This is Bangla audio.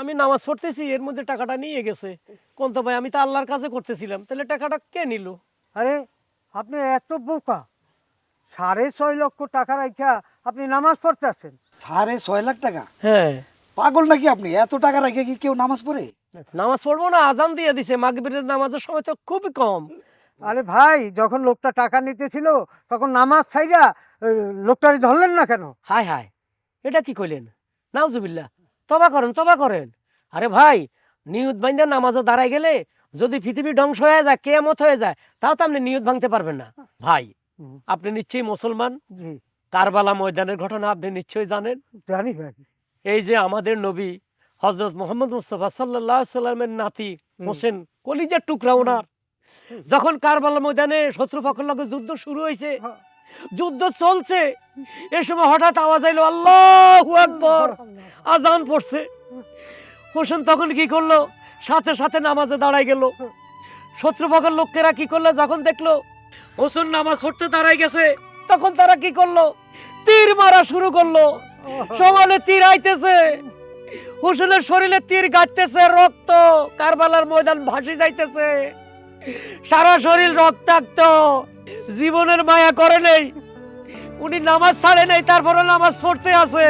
আমি নামাজ পড়তেছি এর মধ্যে টাকাটা নিয়ে গেছে। কোন তো ভাই আমি তো আল্লাহর কাছে করতেছিলাম তাহলে টাকাটা কে নিল? আরে আপনি এত বোকা। সাড়ে ছয় লক্ষ টাকা রাখা আপনি নামাজ পড়তেছেন। সাড়ে ছয় লাখ টাকা? হ্যাঁ। পাগল নাকি আপনি? এত টাকা রেখে কি কেউ নামাজ পড়ে? নামাজ পড়ব না আজান দিয়ে দিছে। মাগরিবের নামাজের সময় তো খুবই কম। আরে ভাই যখন লোকটা টাকা নিতেছিল তখন নামাজ ছাইরা লোকটারে ধরলেন না কেন? হায় হায় এটা কি কইলেন? নাউজুবিল্লাহ। তবা করেন তবা করেন। আরে ভাই নিয়ত বাইন্দা নামাজে দাঁড়ায় গেলে যদি পৃথিবী ধ্বংস হয়ে যায় কেয়ামত হয়ে যায় তাও তো আপনি নিয়ত ভাঙতে পারবেন না। ভাই আপনি নিশ্চয়ই মুসলমান। কারবালা ময়দানের ঘটনা আপনি নিশ্চয়ই জানেন। জানি ভাই। এই যে আমাদের নবী হজরত মোহাম্মদ মুস্তফা সাল্লাহ সাল্লামের নাতি। হোসেন কলিজার টুকরা ওনার। যখন কারবালা ময়দানে শত্রুপক্ষের লগে যুদ্ধ শুরু হয়েছে হ্যাঁ। যুদ্ধ চলছে। এ সময় হঠাৎ আওয়াজ আইলো আল্লাহু আকবার! আজান পড়ছে। হোসেন তখন কি করল? সাথে সাথে নামাজে দাঁড়ায় গেল। শত্রুপক্ষের লোকেরা কি করল? যখন দেখল হোসেন নামাজ পড়তে দাঁড়ায় গেছে তখন তারা কি করল? তীর মারা শুরু করল। সমানে তীর আইতেছে। হোসেনের শরীরে তীর গাইতেছে রক্ত কারবালার ময়দান ভাসি যাইতেছে। সারা শরীর রক্তাক্ত। জীবনের মায়া করে নেই। উনি নামাজ ছাড়ে নেই তারপরে নামাজ পড়তে আছে